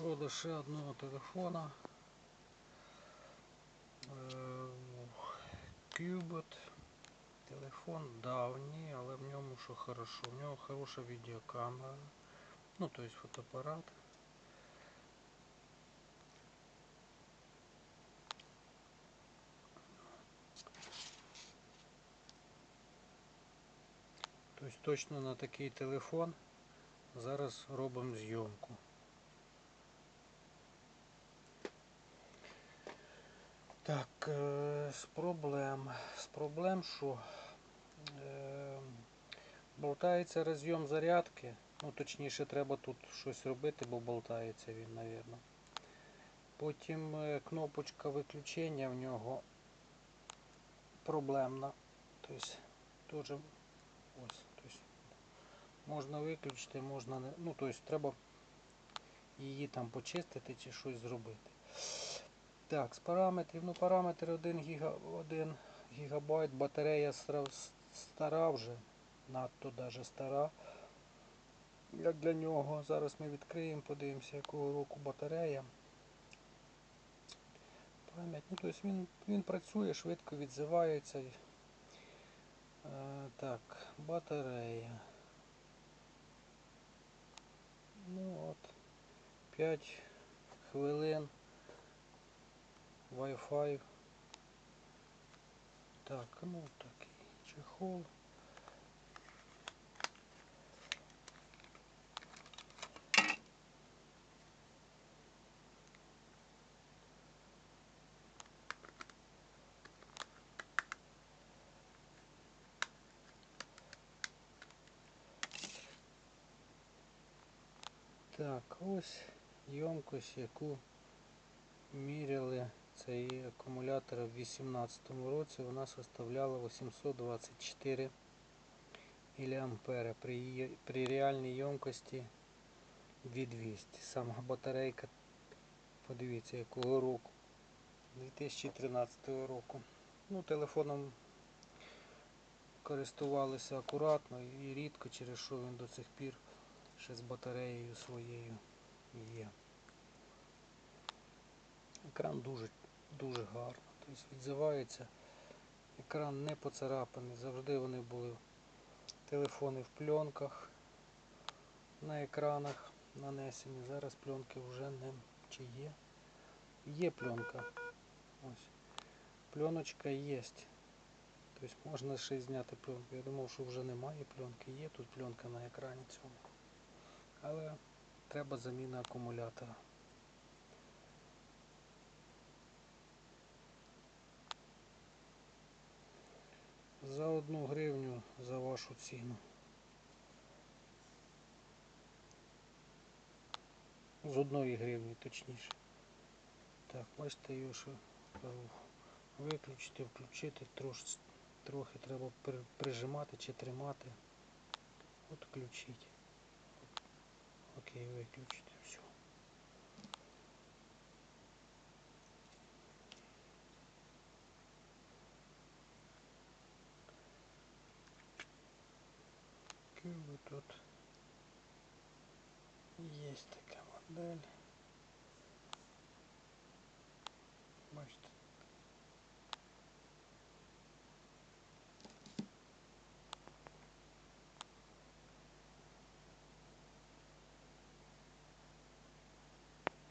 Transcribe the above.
Продаж ще одного телефона. Cubot. Телефон давній, але в ньому що хорошо. В нього хороша відеокамера. Ну, то есть фотоапарат. Тобто точно на такий телефон зараз робимо зйомку. Так, е, з проблем. З проблем, що е, болтається розйом зарядки. Ну, точніше, треба тут щось робити, бо болтається він, мабуть. Потім е, кнопочка виключення в нього проблемна. Тобто, теж ось. Тобто, можна виключити, можна не. Ну, тобто, треба її там почистити чи щось зробити. Так, з параметрів, ну параметри 1 гіга, 1 гігабайт, батарея стара- вже, надто даже стара. Як для нього. Зараз ми відкриємо, подивимося, якого року батарея. Пам'ять, ну тобто він, він працює, швидко відзивається. Е, так, батарея. Ну от, 5 хвилин. Wi-Fi. Так, ну такий чехол. Так, ось ємкость, яку міряли цей акумулятор в 2018 році, вона составляла 824 мА при, її- при реальній ємкості 2200. Сама батарейка, подивіться, якого року. 2013 року. Ну, телефоном користувалися акуратно і рідко, через що він до цих пір ще з батареєю своєю є. Екран дуже дуже гарно. Тобто відзивається. Екран не поцарапаний. Завжди вони були телефони в пленках на екранах нанесені. Зараз пленки вже не чи є. Є пленка. Пленочка є. Тобто можна ще зняти пленку. Я думав, що вже немає пленки. Є тут пленка на екрані цьому. Але треба заміна акумулятора. За одну гривню за вашу ціну. З одної гривні точніше. Так, бачите, його що виключити, включити, трош, трохи треба прижимати чи тримати. От. Окей, виключити, все. Киви тут есть такая модель.